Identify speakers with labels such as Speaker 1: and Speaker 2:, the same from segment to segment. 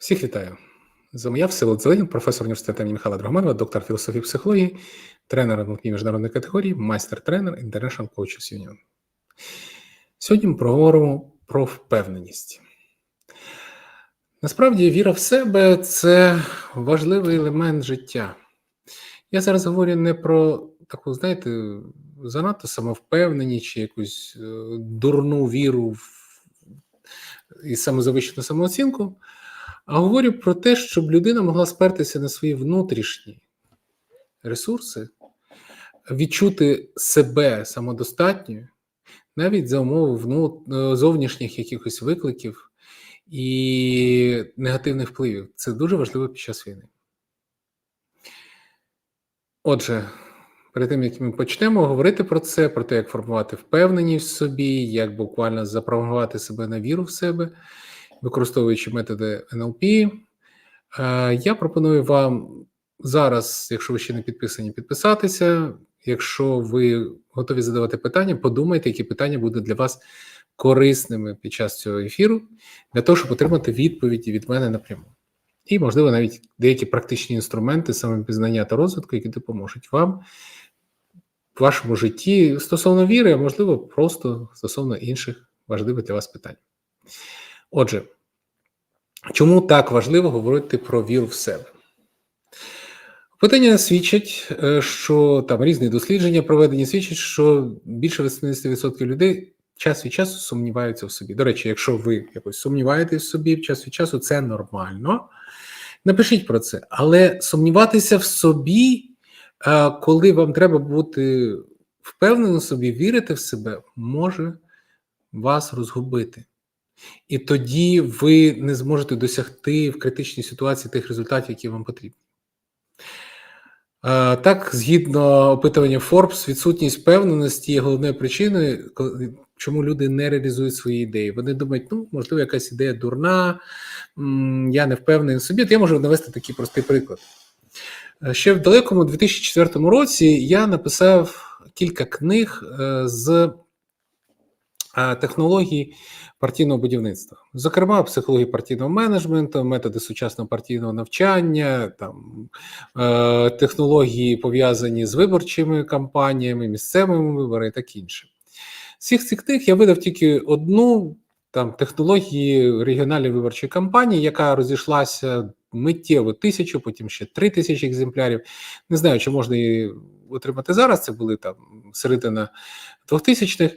Speaker 1: Всіх вітаю. Я Всеволод Зеленін, професор університету імені Михайла Драгоманова, доктор філософії психології, тренер англійської міжнародної категорії, майстер-тренер International Coaches Union. Сьогодні ми проговоримо про впевненість. Насправді, віра в себе це важливий елемент життя. Я зараз говорю не про таку, знаєте, занадто самовпевненість чи якусь е, дурну віру в і самозавищену самооцінку, а говорю про те, щоб людина могла спертися на свої внутрішні ресурси, відчути себе самодостатньою, навіть за умови вну... зовнішніх якихось викликів і негативних впливів. Це дуже важливо під час війни. Отже, перед тим як ми почнемо говорити про це, про те, як формувати впевненість в собі, як буквально запрограмувати себе на віру в себе, використовуючи методи НЛП, е, я пропоную вам зараз, якщо ви ще не підписані, підписатися. Якщо ви готові задавати питання, подумайте, які питання будуть для вас корисними під час цього ефіру, для того, щоб отримати відповіді від мене напряму. І, можливо, навіть деякі практичні інструменти самопізнання та розвитку, які допоможуть вам в вашому житті стосовно віри, а можливо, просто стосовно інших важливих для вас питань. Отже, чому так важливо говорити про віру в себе? Питання свідчать, е, що там різні дослідження проведені, свідчать, що більше 80% людей час від часу сумніваються в собі. До речі, якщо ви якось сумніваєтесь в собі час від часу, це нормально. Напишіть про це. Але сумніватися в собі, е, коли вам треба бути впевненим в собі, вірити в себе, може вас розгубити. І тоді ви не зможете досягти в критичній ситуації тих результатів, які вам потрібні. Е, так, згідно опитування Forbes, відсутність впевненості є головною причиною, чому люди не реалізують свої ідеї. Вони думають, ну, можливо, якась ідея дурна, я не впевнений собі. От я можу навести такий простий приклад. Е, ще в далекому 2004 році я написав кілька книг е, з технологій партійного будівництва, зокрема, психології партійного менеджменту, методи сучасного партійного навчання, там е, технології пов'язані з виборчими кампаніями, місцевими виборами і так інше. Всіх цих книг я видав тільки одну там технології регіональної виборчої кампанії, яка розійшлася миттєво тисячу, потім ще три тисячі екземплярів. Не знаю, чи можна її отримати зараз. Це були там середина 2000-х.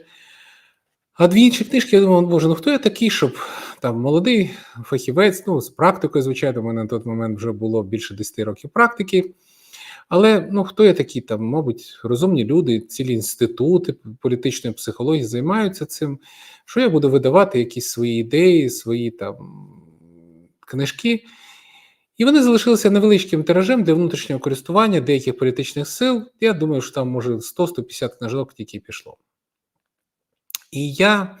Speaker 1: А дві інші книжки, я думав, боже, ну хто я такий, щоб там молодий фахівець, ну, з практикою, звичайно, у мене на той момент вже було більше 10 років практики. Але ну хто я такий, там, мабуть, розумні люди, цілі інститути політичної психології займаються цим. Що я буду видавати якісь свої ідеї, свої там книжки? І вони залишилися невеличким тиражем для внутрішнього користування деяких політичних сил. Я думаю, що там може 100-150 книжок тільки пішло. І я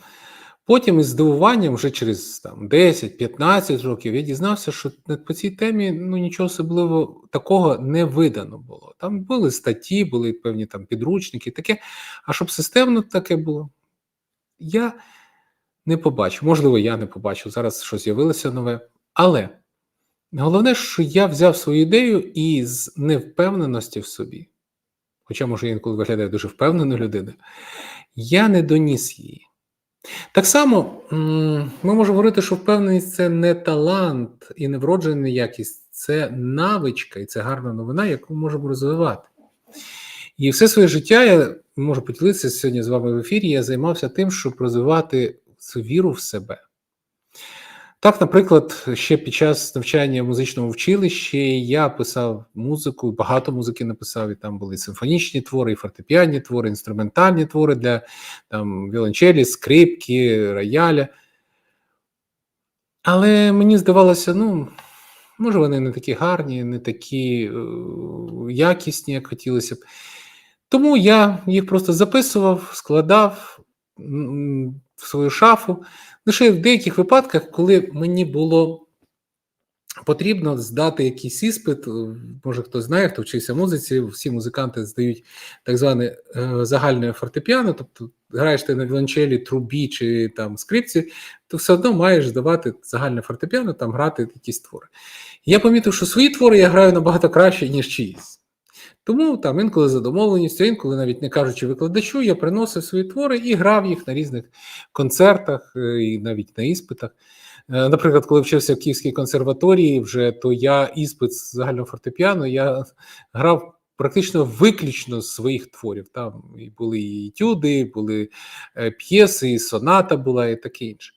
Speaker 1: потім із здивуванням, вже через там 10-15 років, я дізнався, що по цій темі ну, нічого особливо такого не видано було. Там були статті, були певні там підручники, таке. А щоб системно таке було, я не побачив. Можливо, я не побачив. Зараз щось з'явилося нове. Але головне, що я взяв свою ідею і з невпевненості в собі, хоча, може, інколи виглядає дуже впевненою людиною, я не доніс її. Так само ми можемо говорити, що впевненість це не талант і не вроджена якість, це навичка, і це гарна новина, яку ми можемо розвивати. І все своє життя я можу поділитися сьогодні з вами в ефірі. Я займався тим, щоб розвивати цю віру в себе. Так, наприклад, ще під час навчання в музичному училищі я писав музику, багато музики написав, і там були симфонічні твори, і фортепіанні твори, інструментальні твори для там, віолончелі, скрипки, рояля. Але мені здавалося, ну, може, вони не такі гарні, не такі е якісні, як хотілося б. Тому я їх просто записував, складав в свою шафу. Лише в деяких випадках, коли мені було потрібно здати якийсь іспит. Може, хтось знає, хто вчився музиці, всі музиканти здають так зване е, загальне фортепіано, тобто граєш ти на віолончелі, трубі чи там скрипці, то все одно маєш здавати загальне фортепіано, там грати якісь твори. Я помітив, що свої твори я граю набагато краще, ніж чиїсь. Тому там інколи за домовленістю, інколи навіть не кажучи викладачу, я приносив свої твори і грав їх на різних концертах е, і навіть на іспитах. Е, Наприклад, коли вчився в Київській консерваторії, вже то я іспит з загального фортепіано я грав практично виключно з своїх творів. Там були і етюди, були е, п'єси, і соната була, і таке інше.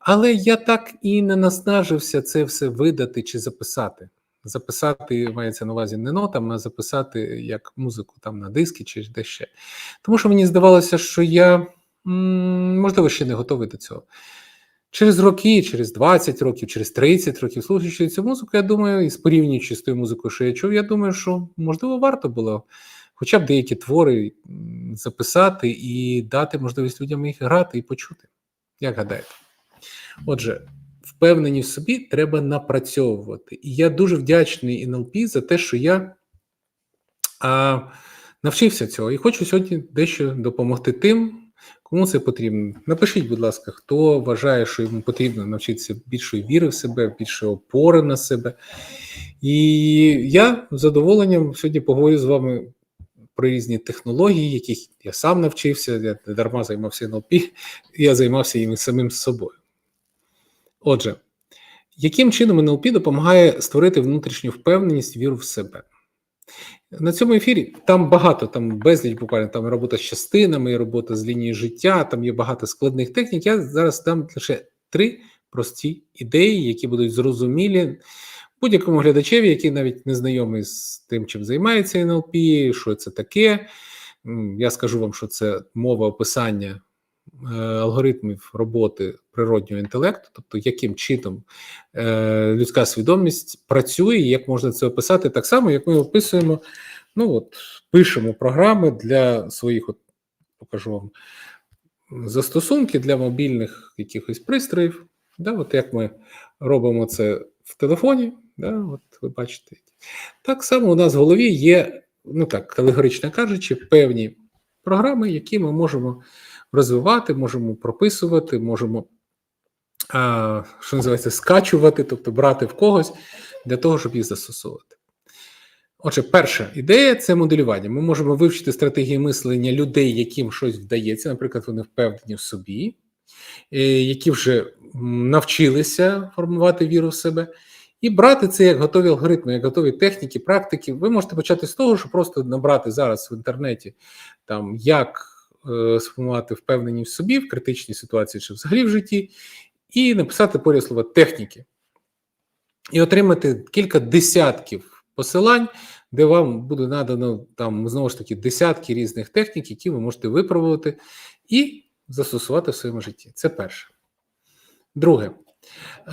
Speaker 1: Але я так і не наснажився це все видати чи записати. Записати мається на увазі не нотами, а записати як музику там на диски чи де ще. Тому що мені здавалося, що я можливо ще не готовий до цього. Через роки, через 20 років, через 30 років, слухаючи цю музику, я думаю, і порівнюючи з тою музикою, що я чув, я думаю, що можливо варто було хоча б деякі твори записати і дати можливість людям їх грати і почути. Як гадаєте? Отже, впевнені в собі треба напрацьовувати. І я дуже вдячний НЛП за те, що я а, навчився цього і хочу сьогодні дещо допомогти тим, кому це потрібно. Напишіть, будь ласка, хто вважає, що йому потрібно навчитися більшої віри в себе, більшої опори на себе. І я з задоволенням сьогодні поговорю з вами про різні технології, яких я сам навчився, я дарма займався НЛП, я займався їм самим собою. Отже, яким чином НЛП допомагає створити внутрішню впевненість, віру в себе? На цьому ефірі там багато, там безліч буквально там робота з частинами, робота з лінії життя, там є багато складних технік. Я зараз дам лише три прості ідеї, які будуть зрозумілі будь-якому глядачеві, який навіть не знайомий з тим, чим займається НЛП, що це таке. Я скажу вам, що це мова описання алгоритмів роботи природнього інтелекту, тобто яким чином е, людська свідомість працює, як можна це описати, так само, як ми описуємо, ну от пишемо програми для своїх, от покажу вам застосунки для мобільних якихось пристроїв. Да, от як ми робимо це в телефоні, да, от ви бачите. Так само у нас в голові є, ну так, категорично кажучи, певні програми, які ми можемо розвивати, можемо прописувати, можемо, що називається, скачувати, тобто брати в когось для того, щоб їх застосовувати. Отже, перша ідея це моделювання. Ми можемо вивчити стратегії мислення людей, яким щось вдається, наприклад, вони впевнені в собі, е, які вже навчилися формувати віру в себе, і брати це як готові алгоритми, як готові техніки, практики. Ви можете почати з того, що просто набрати зараз в інтернеті, там як сформувати впевненість в собі в критичній ситуації чи взагалі в житті, і написати поряд слова техніки, і отримати кілька десятків посилань, де вам буде надано там знову ж таки десятки різних технік, які ви можете випробувати і застосувати в своєму житті. Це перше. Друге,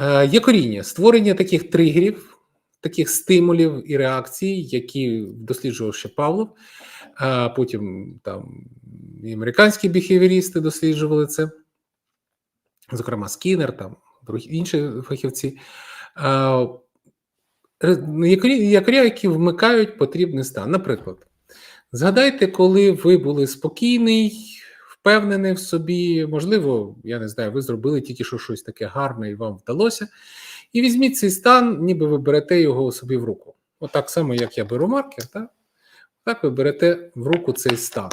Speaker 1: е, є коріння створення таких тригерів, таких стимулів і реакцій, які досліджував ще Павлов. А потім там і американські біхевіристи досліджували це, зокрема Скіннер, там інші фахівці. Якоря, які вмикають потрібний стан. Наприклад, згадайте, коли ви були спокійний, впевнений в собі, можливо, я не знаю, ви зробили тільки що щось таке гарне і вам вдалося. І візьміть цей стан, ніби ви берете його собі в руку. Отак само, як я беру маркер, так? так ви берете в руку цей стан.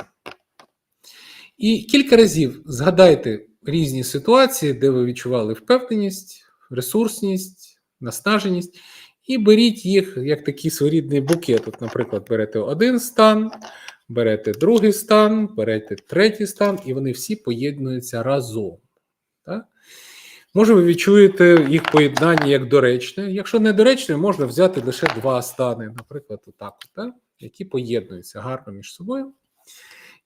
Speaker 1: І кілька разів згадайте різні ситуації, де ви відчували впевненість, ресурсність, наснаженість, і беріть їх як такий своєрідний букет. От, наприклад, берете один стан, берете другий стан, берете третій стан, і вони всі поєднуються разом. Так? Може, ви відчуєте їх поєднання як доречне. Якщо не доречне, можна взяти лише два стани, наприклад, отак, так? які поєднуються гарно між собою.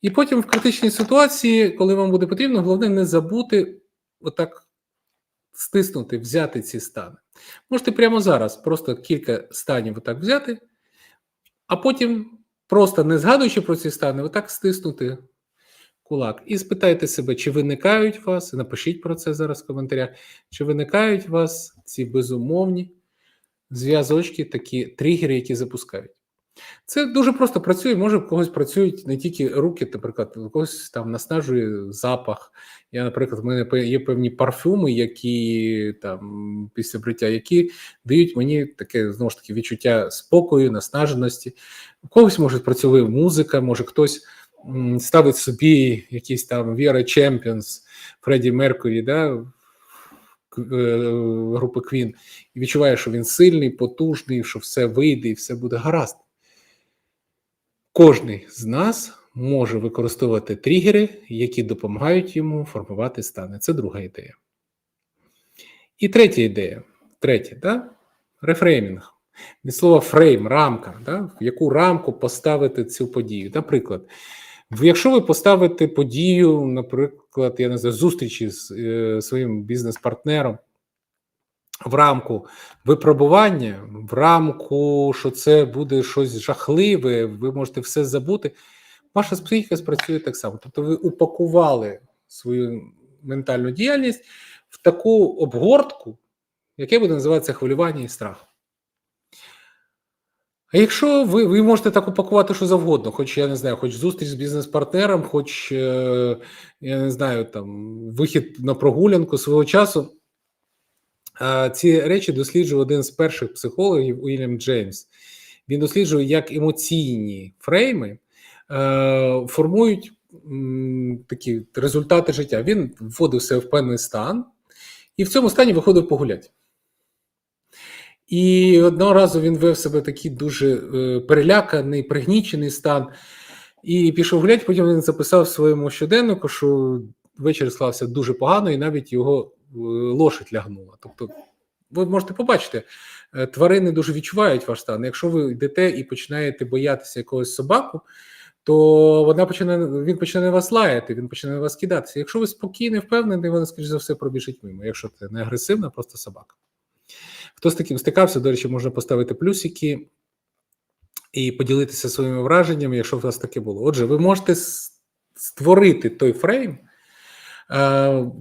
Speaker 1: І потім в критичній ситуації, коли вам буде потрібно, головне не забути отак стиснути, взяти ці стани. Можете прямо зараз просто кілька станів отак взяти, а потім, просто не згадуючи про ці стани, отак стиснути кулак. І спитайте себе, чи виникають у вас, напишіть про це зараз в коментарях, чи виникають у вас ці безумовні зв'язочки, такі тригери, які запускають. Це дуже просто працює. Може, в когось працюють не тільки руки, наприклад, когось там наснажує запах. Я, наприклад, в мене є певні парфюми, які там після бриття, які дають мені таке знову ж таки відчуття спокою, наснаженості. У когось може працює музика, може хтось ставить собі якісь там Віра Чемпіонс, Фредді Меркурі, да, е, групи Квін, і відчуває, що він сильний, потужний, що все вийде і все буде гаразд. Кожний з нас може використовувати тригери, які допомагають йому формувати стани. Це друга ідея. І третя ідея. Третя, да? рефреймінг. Від слова фрейм, рамка, да? в яку рамку поставити цю подію. Наприклад, якщо ви поставите подію, наприклад, я не знаю, зустрічі з е, своїм бізнес-партнером в рамку випробування, в рамку, що це буде щось жахливе, ви можете все забути. Ваша психіка спрацює так само. Тобто, ви упакували свою ментальну діяльність в таку обгортку, яке буде називатися хвилювання і страх. А якщо ви, ви можете так упакувати що завгодно, хоч я не знаю, хоч зустріч з бізнес-партнером, хоч е, я не знаю, там вихід на прогулянку свого часу. Ці речі досліджував один з перших психологів Уільям Джеймс. Він досліджує, як емоційні фрейми е, формують такі результати життя. Він вводив себе в певний стан, і в цьому стані виходив погуляти. І одного разу він вив себе такий дуже е, переляканий, пригнічений стан, і пішов гуляти. Потім він записав в своєму щоденнику, що вечір склався дуже погано, і навіть його лошадь лягнула. Тобто, ви можете побачити, е, тварини дуже відчувають ваш стан. Якщо ви йдете і починаєте боятися якогось собаку, то вона починає, він починає вас лаяти, він починає вас кидатися. Якщо ви спокійний, впевнений, вона, скоріш за все, пробіжить мимо, якщо це не агресивна, просто собака. Хто з таким стикався, до речі, можна поставити плюсики і поділитися своїми враженнями, якщо у вас таке було. Отже, ви можете створити той фрейм, е,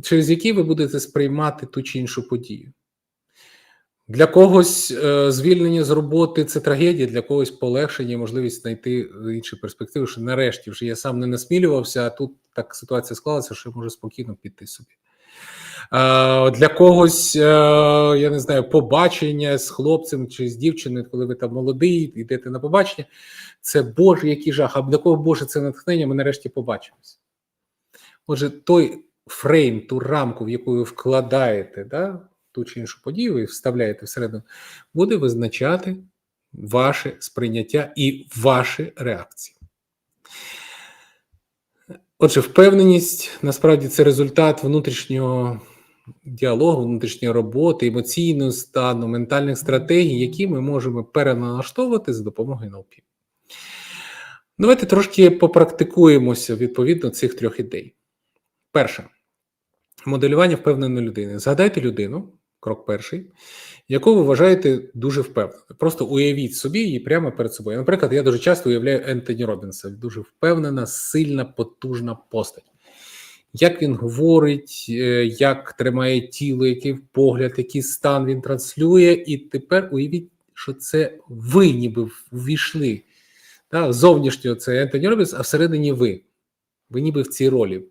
Speaker 1: через який ви будете сприймати ту чи іншу подію. Для когось е, звільнення з роботи це трагедія, для когось полегшення, можливість знайти інші перспективи, що нарешті вже я сам не насмілювався, а тут так ситуація склалася, що я можу спокійно піти собі. Е, Для когось, е, я не знаю, побачення з хлопцем чи з дівчиною, коли ви там молодий, йдете на побачення, це Боже, який жах. А для кого Боже це натхнення, ми нарешті побачимось. Отже, той фрейм, ту рамку, в яку ви вкладаєте, да, ту чи іншу подію, ви вставляєте всередину, буде визначати ваше сприйняття і ваші реакції. Отже, впевненість насправді це результат внутрішнього діалогу, внутрішньої роботи, емоційного стану, ментальних стратегій, які ми можемо переналаштовувати за допомогою НЛП. Давайте трошки попрактикуємося відповідно цих трьох ідей. Перше моделювання впевненої людини. Згадайте людину, крок перший, яку ви вважаєте дуже впевненою. Просто уявіть собі її прямо перед собою. Наприклад, я дуже часто уявляю Ентоні Робінса, дуже впевнена, сильна, потужна постать. Як він говорить, е, як тримає тіло, який погляд, який стан він транслює, і тепер уявіть, що це ви ніби ввійшли. Зовнішньо це Ентоні Робінс, а всередині ви. Ви ніби в цій ролі.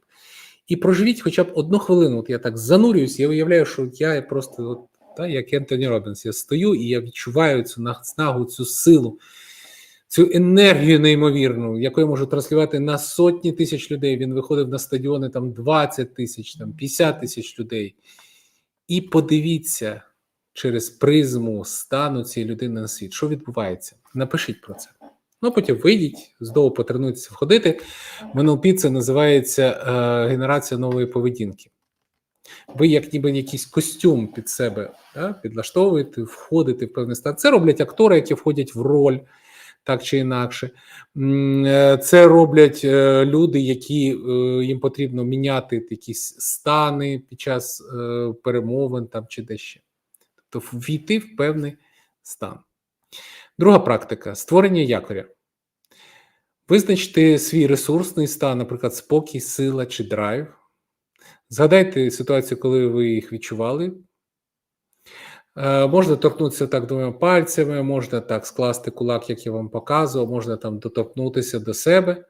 Speaker 1: І проживіть хоча б одну хвилину. От я так занурююсь, я уявляю, що я просто, от, та, як Ентоні Робінс, я стою і я відчуваю цю наснагу, цю силу, цю енергію неймовірну, яку я можу транслювати на сотні тисяч людей. Він виходив на стадіони там 20 тисяч, там 50 тисяч людей. І подивіться через призму стану цієї людини на світ, що відбувається. Напишіть про це. Ну, потім вийдіть, знову потренуйтеся входити. В НЛП це називається е, генерація нової поведінки. Ви, як ніби якийсь костюм під себе да, підлаштовуєте, входите в певний стан. Це роблять актори, які входять в роль, так чи інакше. Е, Це роблять е, люди, які е, їм потрібно міняти якісь стани під час перемовин там чи дещо. Тобто війти в певний стан. Друга практика створення якоря. Визначте свій ресурсний стан, наприклад, спокій, сила чи драйв. Згадайте ситуацію, коли ви їх відчували. Е, можна торкнутися так двома пальцями, можна так скласти кулак, як я вам показував, можна там доторкнутися до себе,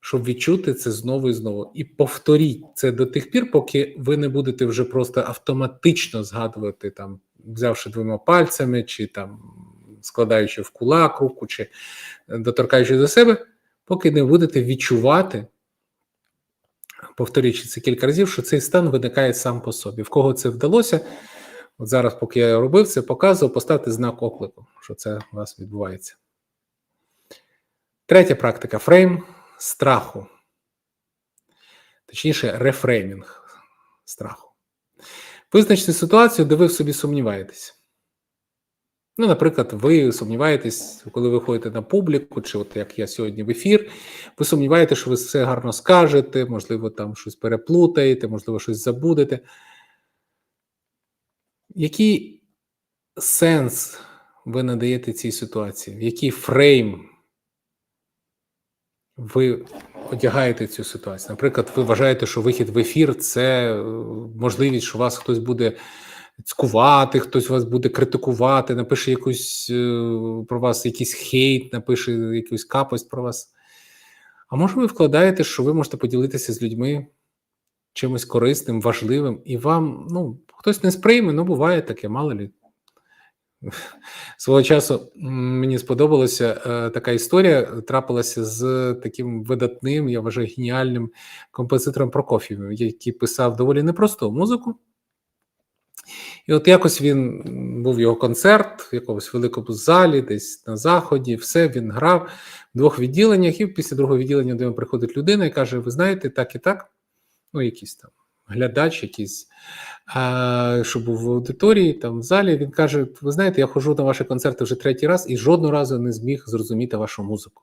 Speaker 1: щоб відчути це знову і знову. І повторіть це до тих пір, поки ви не будете вже просто автоматично згадувати, там, взявши двома пальцями, чи там складаючи в кулак руку, чи доторкаючи до себе, поки не будете відчувати. Повторюючи це кілька разів, що цей стан виникає сам по собі. В кого це вдалося? От зараз, поки я робив це, показував, поставте знак оклику, що це у вас відбувається. Третя практика фрейм страху. Точніше, рефреймінг страху. Визначте ситуацію, де ви в собі сумніваєтесь. Ну, наприклад, ви сумніваєтесь, коли ви ходите на публіку, чи от як я сьогодні в ефір, ви сумніваєтеся, що ви все гарно скажете, можливо, там щось переплутаєте, можливо, щось забудете. Який сенс ви надаєте цій ситуації? Який фрейм ви одягаєте цю ситуацію? Наприклад, ви вважаєте, що вихід в ефір це можливість, що вас хтось буде цькувати, хтось вас буде критикувати, напише якусь про вас якийсь хейт, напише якусь капость про вас. А може, ви вкладаєте, що ви можете поділитися з людьми чимось корисним, важливим, і вам, ну, хтось не сприйме, ну буває таке, мало лі. Свого часу мені сподобалася е, така історія. Трапилася з таким видатним, я вважаю, геніальним композитором Прокоф'євим, який писав доволі непросту музику. І от якось він був його концерт в якомусь великому залі, десь на заході, все він грав в двох відділеннях, і після другого відділення до нього приходить людина і каже: Ви знаєте, так і так, ну, якийсь там глядач, якийсь, а, що був в аудиторії, там в залі. Він каже: Ви знаєте, я ходжу на ваші концерти вже третій раз і жодного разу не зміг зрозуміти вашу музику.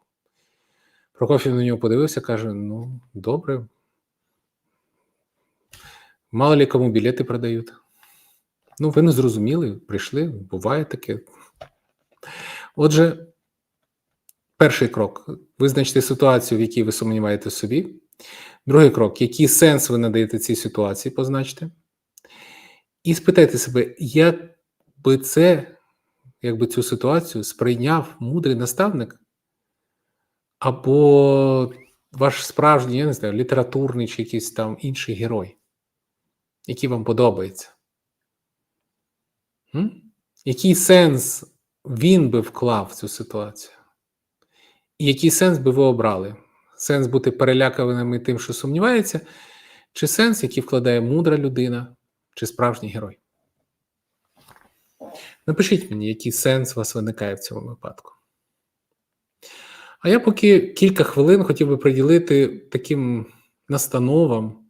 Speaker 1: Прокофів на нього подивився, каже: Ну, добре. Мало ли кому білети продають. Ну, ви не зрозуміли, прийшли, буває таке. Отже, перший крок визначте ситуацію, в якій ви сумніваєте собі. Другий крок, який сенс ви надаєте цій ситуації, позначте. І спитайте себе, як би це, якби цю ситуацію сприйняв мудрий наставник, або ваш справжній, я не знаю, літературний чи якийсь там інший герой, який вам подобається. Який сенс він би вклав в цю ситуацію? І який сенс би ви обрали? Сенс бути переляканими тим, що сумнівається, чи сенс, який вкладає мудра людина, чи справжній герой? Напишіть мені, який сенс у вас виникає в цьому випадку. А я поки кілька хвилин хотів би приділити таким настановам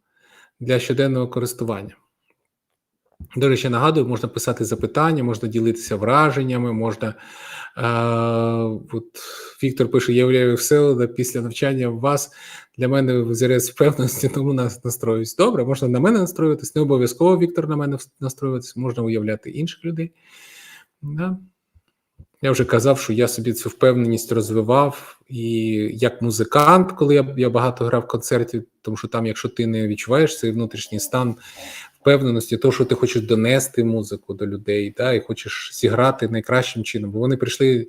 Speaker 1: для щоденного користування. До речі, нагадую, можна писати запитання, можна ділитися враженнями, можна. Е, от Віктор пише: я уявляю все після навчання в вас для мене взірець впевненості, тому нас настроюсь. Добре, можна на мене настроюватись, не обов'язково Віктор на мене настроюватись, можна уявляти інших людей. Да. Я вже казав, що я собі цю впевненість розвивав і як музикант, коли я я багато грав в концерті, тому що там, якщо ти не відчуваєш цей внутрішній стан впевненості, того, що ти хочеш донести музику до людей, да, і хочеш зіграти найкращим чином, бо вони прийшли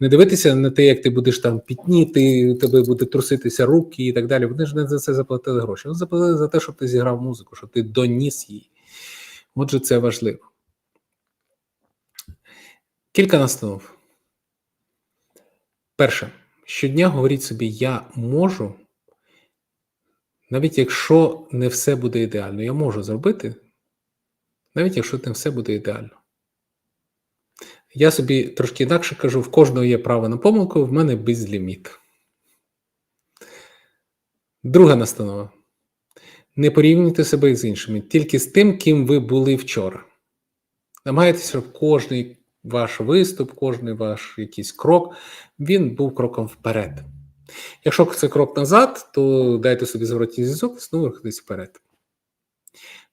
Speaker 1: не дивитися на те, як ти будеш там пітніти, у тебе буде труситися руки і так далі. Вони ж не за це заплатили гроші. Вони заплатили за те, щоб ти зіграв музику, щоб ти доніс її. Отже, це важливо. Кілька настанов. Перше, щодня говоріть собі, я можу, навіть якщо не все буде ідеально, я можу зробити, навіть якщо не все буде ідеально. Я собі трошки інакше кажу: в кожного є право на помилку, в мене безліміт. Друга настанова. Не порівнюйте себе з іншими, тільки з тим, ким ви були вчора. Намагайтеся, щоб кожний ваш виступ, кожний ваш якийсь крок, він був кроком вперед. Якщо це крок назад, то дайте собі зворотній зв'язок, і знову рухайтесь вперед.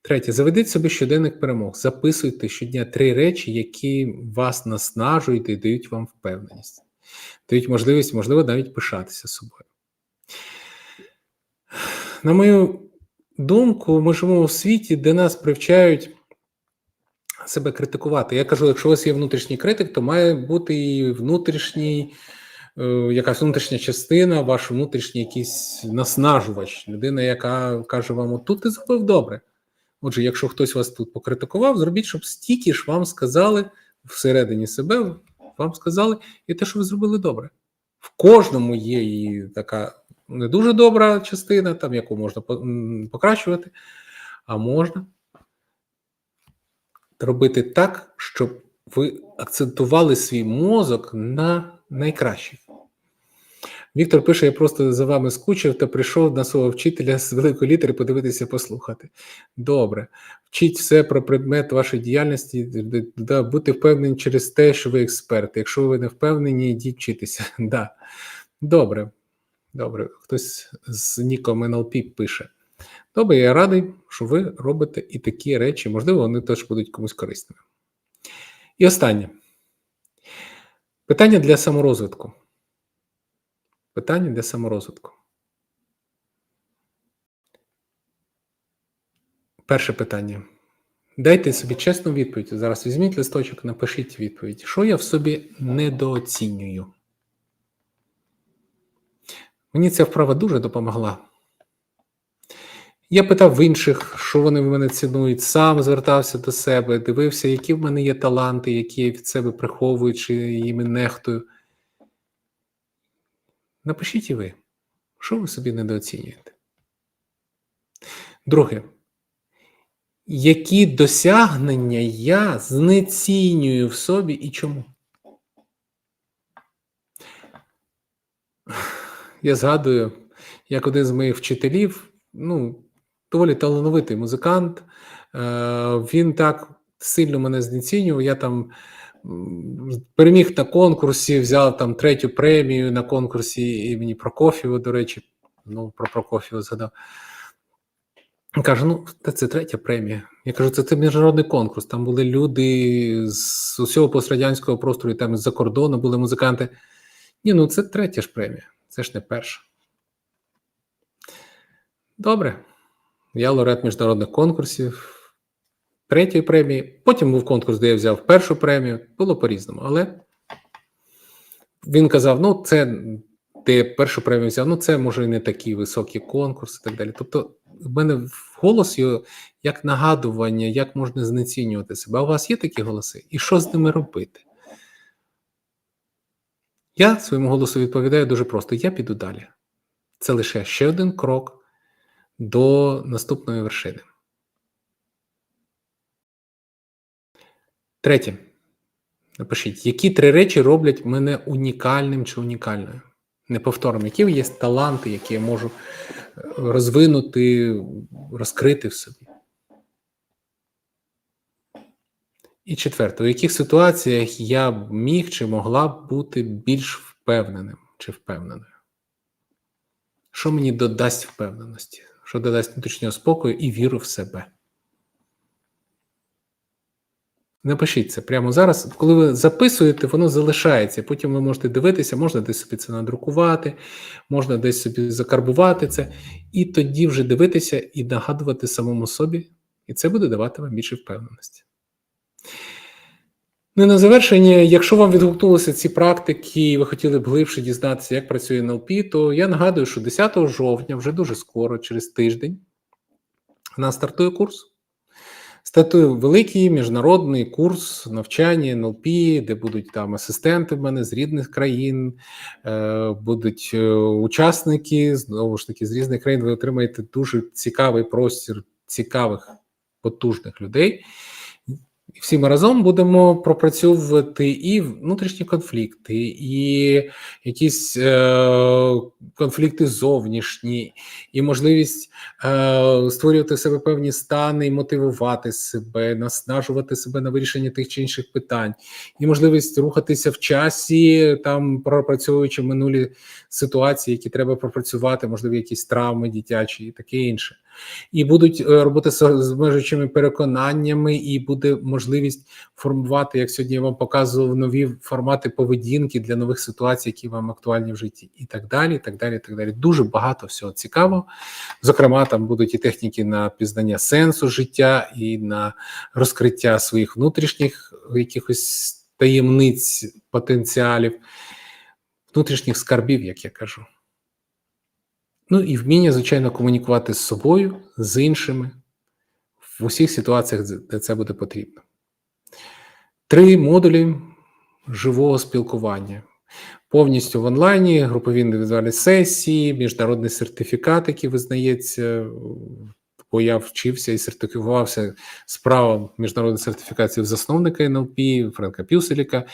Speaker 1: Третє, заведіть собі щоденник перемог. Записуйте щодня три речі, які вас наснажують і дають вам впевненість, дають можливість, можливо, навіть пишатися собою. На мою думку, ми живемо у світі, де нас привчають себе критикувати. Я кажу, якщо у вас є внутрішній критик, то має бути і внутрішній, якась внутрішня частина, ваш внутрішній якийсь наснажувач, людина, яка каже вам: отут ти зробив добре. Отже, якщо хтось вас тут покритикував, зробіть, щоб стільки ж вам сказали всередині себе, вам сказали і те, що ви зробили добре. В кожному є і така не дуже добра частина, там яку можна покращувати, а можна робити так, щоб ви акцентували свій мозок на найкраще. Віктор пише: я просто за вами скучив та прийшов на свого вчителя з великої літери подивитися, послухати. Добре. Вчіть все про предмет вашої діяльності, да, бути впевнені через те, що ви експерт. Якщо ви не впевнені, йдіть вчитися. Да. Добре. Добре. Хтось з ніком NLP пише. Добре, я радий, що ви робите і такі речі. Можливо, вони теж будуть комусь корисними. І останнє. Питання для саморозвитку. Питання для саморозвитку. Перше питання. Дайте собі чесну відповідь. Зараз візьміть листочок, напишіть відповідь. Що я в собі недооцінюю? Мені ця вправа дуже допомогла. Я питав в інших, що вони в мене цінують, сам звертався до себе, дивився, які в мене є таланти, які я від себе приховую чи їми нехтую. Напишіть і ви, що ви собі недооцінюєте. Друге. Які досягнення я знецінюю в собі і чому? Я згадую, як один з моїх вчителів, ну, доволі талановитий музикант, е, він так сильно мене знецінював. Я там переміг на конкурсі, взяв там третю премію на конкурсі імені Прокофєва, до речі, ну, про Прокофєва згадав. Каже, ну, це третя премія. Я кажу, це, це міжнародний конкурс. Там були люди з усього пострадянського простору, там з-за кордону були музиканти. Ні, ну це третя ж премія, це ж не перша. Добре. Я лауреат міжнародних конкурсів, третьої премії. Потім був конкурс, де я взяв першу премію. Було по-різному. Але він казав: ну, це ти першу премію взяв, ну це може і не такий високий конкурс і так далі. Тобто, в мене в голос як нагадування, як можна знецінювати себе. А у вас є такі голоси? І що з ними робити? Я своєму голосу відповідаю дуже просто: я піду далі. Це лише ще один крок до наступної вершини. Третє. Напишіть, які три речі роблять мене унікальним чи унікальною? Неповторним, які є таланти, які я можу е, розвинути, розкрити в собі. І четверте, у яких ситуаціях я міг чи могла б бути більш впевненим чи впевненою? Що мені додасть впевненості? Що додасть внутрішнього спокою і віру в себе? Напишіть це прямо зараз. Коли ви записуєте, воно залишається. Потім ви можете дивитися, можна десь собі це надрукувати, можна десь собі закарбувати це, і тоді вже дивитися і нагадувати самому собі, і це буде давати вам більше впевненості. Ну і на завершення, якщо вам відгукнулися ці практики, і ви хотіли б глибше дізнатися, як працює НЛП, то я нагадую, що 10 жовтня, вже дуже скоро, через тиждень, у нас стартує курс. Стартує великий міжнародний курс навчання НЛП, де будуть там асистенти в мене з рідних країн, е, будуть е, учасники знову ж таки з різних країн. Ви отримаєте дуже цікавий простір цікавих потужних людей. І всі ми разом будемо пропрацьовувати і внутрішні конфлікти, і якісь е, конфлікти зовнішні, і можливість е, створювати в себе певні стани, і мотивувати себе, наснажувати себе на вирішення тих чи інших питань, і можливість рухатися в часі, там пропрацьовуючи минулі ситуації, які треба пропрацювати, можливо, якісь травми дитячі і таке інше. І будуть е, роботи з обмежуючими переконаннями, і буде можливість формувати, як сьогодні я вам показував, нові формати поведінки для нових ситуацій, які вам актуальні в житті, і так далі. і так далі, і так далі. Дуже багато всього цікавого. Зокрема, там будуть і техніки на пізнання сенсу життя, і на розкриття своїх внутрішніх якихось таємниць, потенціалів, внутрішніх скарбів, як я кажу. Ну і вміння, звичайно, комунікувати з собою, з іншими в усіх ситуаціях, де це буде потрібно. Три модулі живого спілкування. Повністю в онлайні, групові індивідуальні сесії, міжнародний сертифікат, який визнається, бо я вчився і сертифікувався з правом міжнародної сертифікації в засновника НЛП Френка Пюселіка.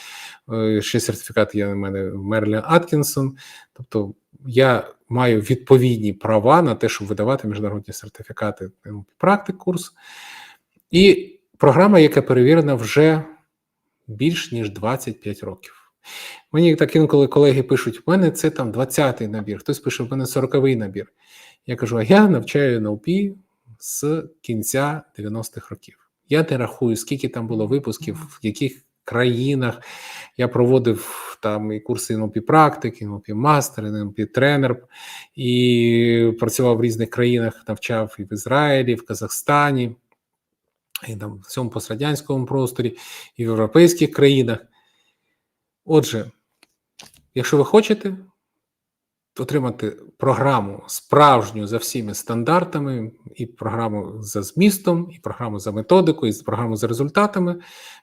Speaker 1: Е, Ще сертифікат є у мене Мерлін Аткінсон. Тобто я маю відповідні права на те, щоб видавати міжнародні сертифікати практик курс. І програма, яка перевірена вже більш ніж 25 років. Мені так інколи колеги пишуть: у мене це там 20-й набір, хтось пише, в мене 40-й набір. Я кажу: а я навчаю НЛП з кінця 90-х років. Я не рахую, скільки там було випусків, в яких країнах я проводив там і курси NLP практики, NLP мастер, NLP тренер, і працював в різних країнах, навчав і в Ізраїлі, і в Казахстані, і там в цьому пострадянському просторі, і в європейських країнах. Отже, якщо ви хочете отримати програму справжню за всіми стандартами, і програму за змістом, і програму за методикою, і програму за результатами,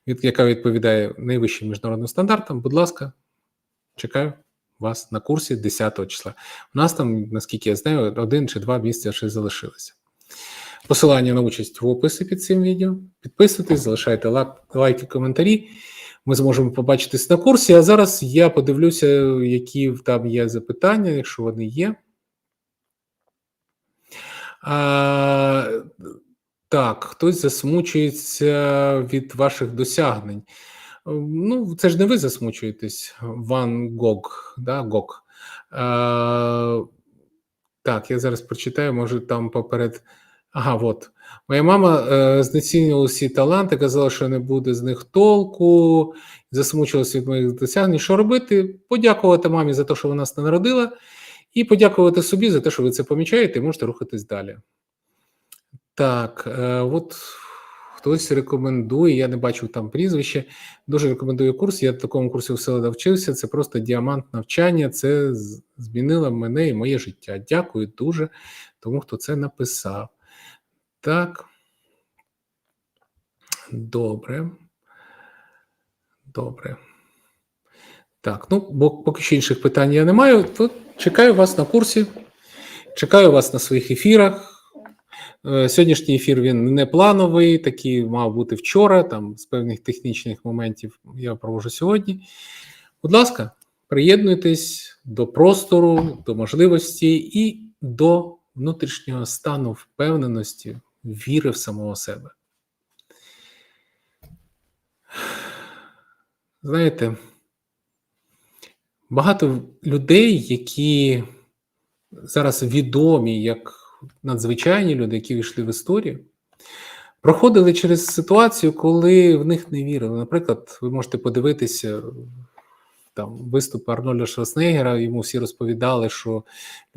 Speaker 1: яка відповідає найвищим міжнародним стандартам, будь ласка, чекаю вас на курсі 10 числа. У нас там, наскільки я знаю, один чи два місця ще залишилися. Посилання на участь в описі під цим відео. Підписуйтесь, залишайте лайки, коментарі. Ми зможемо побачитись на курсі. А зараз я подивлюся, які там є запитання, якщо вони є. А, Так, хтось засмучується від ваших досягнень. Ну, це ж не ви засмучуєтесь, Ван Гог. Да, Гог. А, Так, я зараз прочитаю, може там поперед. Ага, от. Моя мама е, знецінювала всі таланти, казала, що не буде з них толку, засмучилася від моїх досягнень. Що робити? Подякувати мамі за те, що вона нас не народила, і подякувати собі за те, що ви це помічаєте, і можете рухатись далі. Так, е, от хтось рекомендує, я не бачив там прізвище. Дуже рекомендую курс. Я в такому курсі все навчився. Це просто діамант навчання. Це змінило мене і моє життя. Дякую дуже тому, хто це написав. Так. Добре. Добре. Так, ну, бо поки що інших питань я не маю. То чекаю вас на курсі. Чекаю вас на своїх ефірах. Е, сьогоднішній ефір він не плановий, такий мав бути вчора, там з певних технічних моментів я провожу сьогодні. Будь ласка, приєднуйтесь до простору, до можливості і до внутрішнього стану впевненості віри в самого себе. Знаєте, багато людей, які зараз відомі як надзвичайні люди, які війшли в історію, проходили через ситуацію, коли в них не вірили. Наприклад, ви можете подивитися там виступ Арнольда Шварценеггера, йому всі розповідали, що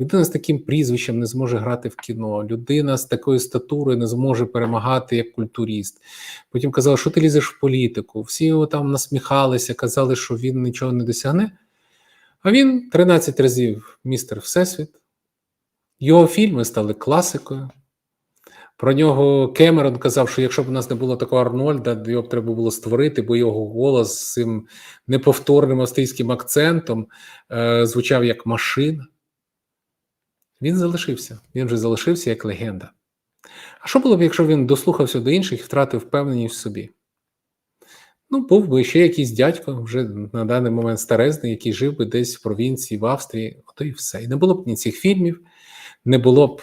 Speaker 1: людина з таким прізвищем не зможе грати в кіно, людина з такою статурою не зможе перемагати як культуріст. Потім казали, що ти лізеш в політику. Всі його там насміхалися, казали, що він нічого не досягне. А він 13 разів містер Всесвіт. Його фільми стали класикою. Про нього Кемерон казав, що якщо б у нас не було такого Арнольда, його б треба було створити, бо його голос з цим неповторним австрійським акцентом е, звучав як машина. Він залишився. Він вже залишився як легенда. А що було б, якщо він дослухався до інших і втратив впевненість в собі? Ну, був би ще якийсь дядько, вже на даний момент старезний, який жив би десь в провінції, в Австрії, ото і все. І не було б ні цих фільмів не було б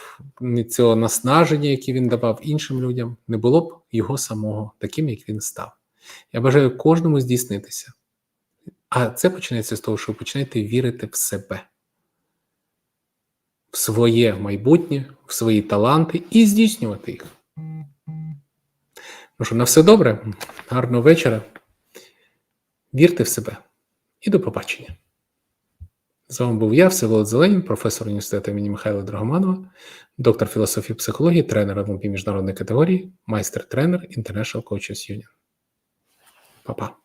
Speaker 1: цього наснаження, яке він давав іншим людям, не було б його самого, таким, як він став. Я бажаю кожному здійснитися. А це починається з того, що ви починаєте вірити в себе, в своє майбутнє, в свої таланти і здійснювати їх. Ну що, на все добре, гарного вечора. Вірте в себе і до побачення. З вами був я, Всеволод Зеленін, професор університету імені Михайла Драгоманова, доктор філософії психології, тренер НЛП міжнародної категорії, майстер-тренер International Coaches Union. Па-па.